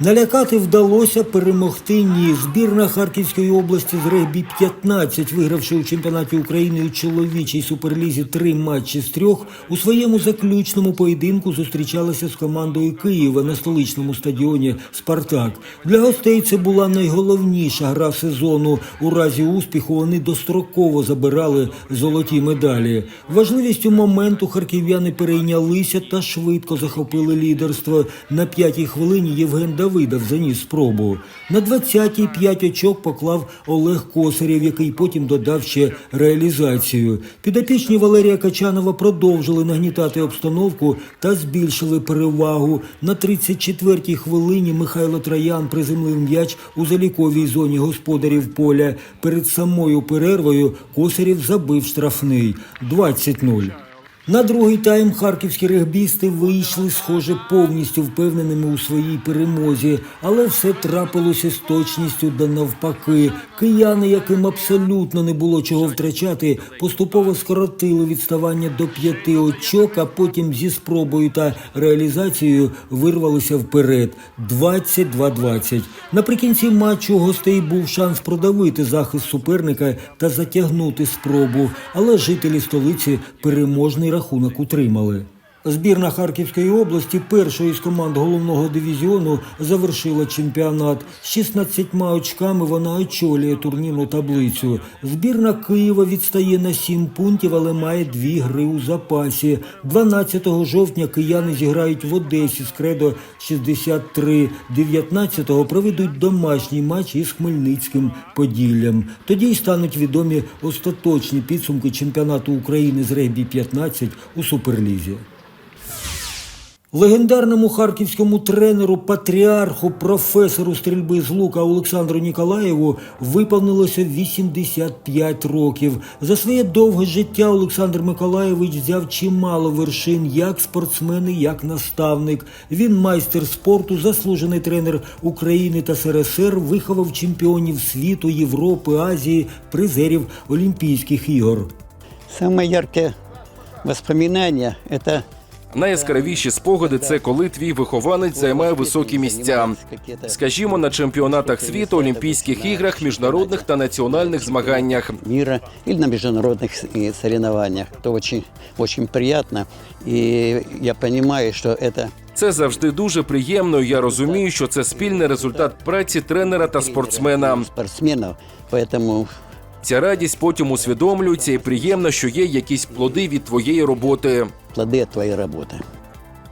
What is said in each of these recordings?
Налякати вдалося перемогти ні. Збірна Харківської області з регбі 15, вигравши у чемпіонаті України у чоловічій суперлізі три матчі з трьох, у своєму заключному поєдинку зустрічалася з командою Києва на столичному стадіоні Спартак. Для гостей це була найголовніша гра сезону. У разі успіху вони достроково забирали золоті медалі. Важливістю моменту харків'яни перейнялися та швидко захопили лідерство. На п'ятій хвилині Євген Давидов заніс спробу. На 20-й п'ять очок поклав Олег Косарєв, який потім додав ще реалізацію. Підопічні Валерія Качанова продовжили нагнітати обстановку та збільшили перевагу. На 34-й хвилині Михайло Троян приземлив м'яч у заліковій зоні господарів поля. Перед самою перервою Косарєв забив штрафний 20-0. На другий тайм харківські регбісти вийшли, схоже, повністю впевненими у своїй перемозі, але все трапилося з точністю да навпаки. Кияни, яким абсолютно не було чого втрачати, поступово скоротили відставання до п'яти очок, а потім зі спробою та реалізацією вирвалися вперед 22-20. Наприкінці матчу гостей був шанс продавити захист суперника та затягнути спробу, але жителі столиці переможний рахунок утримали. Збірна Харківської області першою з команд головного дивізіону завершила чемпіонат. З 16 очками вона очолює турнірну таблицю. Збірна Києва відстає на 7 пунктів, але має дві гри у запасі. 12 жовтня кияни зіграють в Одесі з кредо 63. 19-го проведуть домашній матч із Хмельницьким Поділлям. Тоді й стануть відомі остаточні підсумки чемпіонату України з регбі 15 у Суперлізі. Легендарному харківському тренеру, патріарху, професору стрільби з лука Олександру Ніколаєву виповнилося 85 років. За своє довге життя Олександр Миколаєвич взяв чимало вершин як спортсмен як наставник. Він майстер спорту, заслужений тренер України та СРСР, виховав чемпіонів світу, Європи, Азії, призерів Олімпійських ігор. Самые яркие воспоминания – это Найяскравіші спогади це коли твій вихованець займає високі місця. Скажімо, на чемпіонатах світу, Олімпійських іграх, міжнародних та національних змаганнях. мира или на международных с- и соревнованиях. Это очень, очень приятно. И я понимаю, что это Це завжди дуже приємно. і Я розумію, що це спільний результат праці тренера та спортсмена. спортсменов, поэтому Ця радість потім усвідомлюється і приємно, що є якісь плоди від твоєї роботи. плоды твоей работы.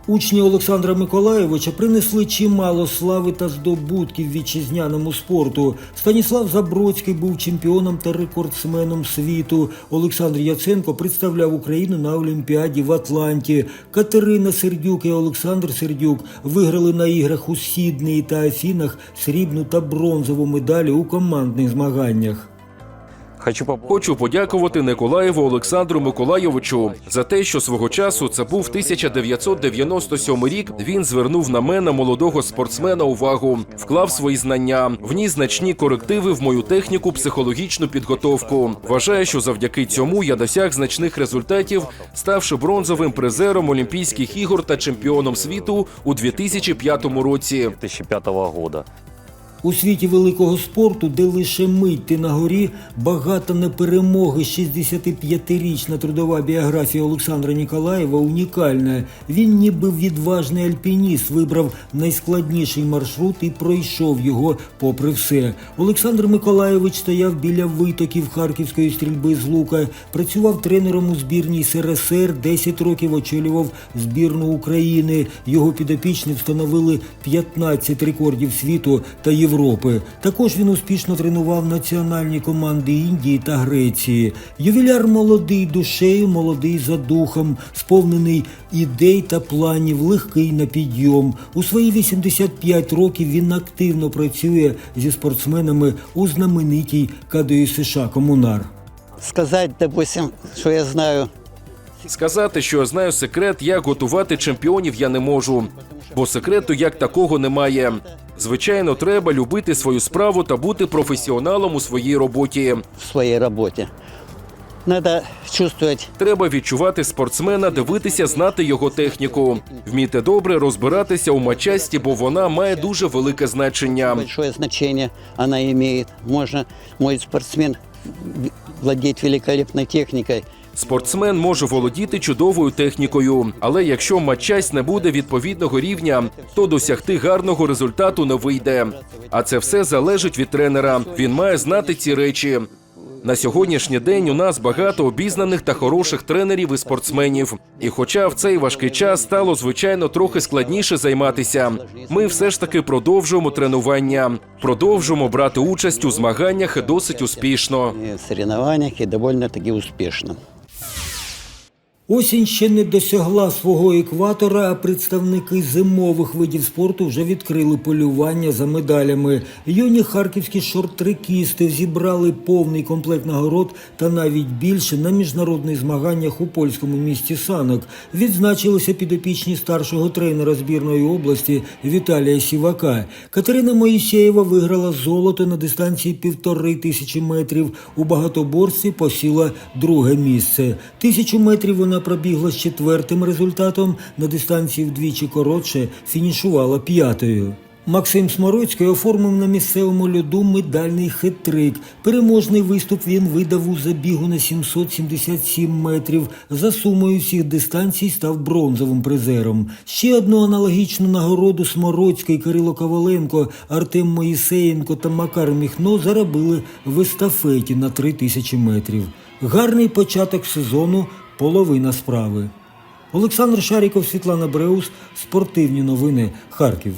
Учні Олександра Миколаєвича принесли чимало слави та здобутків вітчизняному спорту. Станіслав Забродський був чемпіоном та рекордсменом світу. Олександр Яценко представляв Україну на Олімпіаді в Атланті. Катерина Сердюк і Олександр Сердюк виграли на іграх у Сіднеї та Афінах срібну та бронзову медалі у командних змаганнях. Хочу подякувати Николаєву Олександру Миколайовичу за те, що свого часу це був 1997 рік. Він звернув на мене молодого спортсмена увагу, вклав свої знання, вніс значні корективи в мою техніку, психологічну підготовку. Вважаю, що завдяки цьому я досяг значних результатів, ставши бронзовим призером Олімпійських ігор та чемпіоном світу у 2005 році. 2005 года. У світі великого спорту, де лише мить на горі, багата на перемоги 65-річна трудова біографія Олександра Ніколаєва унікальна. Він, ніби відважний альпініст, вибрав найскладніший маршрут і пройшов його попри все. Олександр Миколаєвич стояв біля витоків харківської стрільби з лука, працював тренером у збірній СРСР, 10 років очолював збірну України. Його підопічні встановили 15 рекордів світу та Європи. Також він успішно тренував національні команди Індії та Греції. Ювіляр молодий душею, молодий за духом, сповнений ідей та планів, легкий на підйом. У свої 85 років він активно працює зі спортсменами у знаменитій КДЮ США Комунар. Сказать, допустим, что я знаю Сказати, що я знаю секрет, як готувати чемпіонів, я не можу, бо секрету як такого немає. Звичайно, треба любити свою справу та бути професіоналом у своїй роботі. в своей работе. Надо чувствовать Треба відчувати спортсмена, дивитися, знати його техніку, вміти добре розбиратися у матчасті, бо вона має дуже велике значення. большое значение она имеет. Можно, мой спортсмен в- владеть великолепной техникой. Спортсмен може володіти чудовою технікою, але якщо матчасть не буде відповідного рівня, то досягти гарного результату не вийде. А це все залежить від тренера. Він має знати ці речі. На сьогоднішній день у нас багато обізнаних та хороших тренерів і спортсменів. І хоча в цей важкий час стало звичайно трохи складніше займатися, ми все ж таки продовжуємо тренування, продовжуємо брати участь у змаганнях і досить успішно. В соревнованиях и довольно-таки успешно. Осінь ще не досягла свого екватора, а представники зимових видів спорту вже відкрили полювання за медалями. Юні харківські шорт-трекісти зібрали повний комплект нагород та навіть більше на міжнародних змаганнях у польському місті Санок. Відзначилися підопічні старшого тренера збірної області Віталія Сівака. Катерина Моїсеєва виграла золото на дистанції півтори тисячі метрів. У багатоборстві посіла друге місце. Тисячу метрів вона пробігла з четвертим результатом. На дистанції вдвічі коротше фінішувала п'ятою. Максим Смороцький оформив на місцевому льоду медальний хет-трик. Переможний виступ він видав у забігу на 777 метрів. За сумою всіх дистанцій став бронзовим призером. Ще одну аналогічну нагороду Смороцький, Кирило Коваленко, Артем Моїсеєнко та Макар Міхно заробили в естафеті на 3000 метрів. Гарний початок сезону – половина справи. Олександр Шаріков, Світлана Бреус, Спортивні новини, Харків.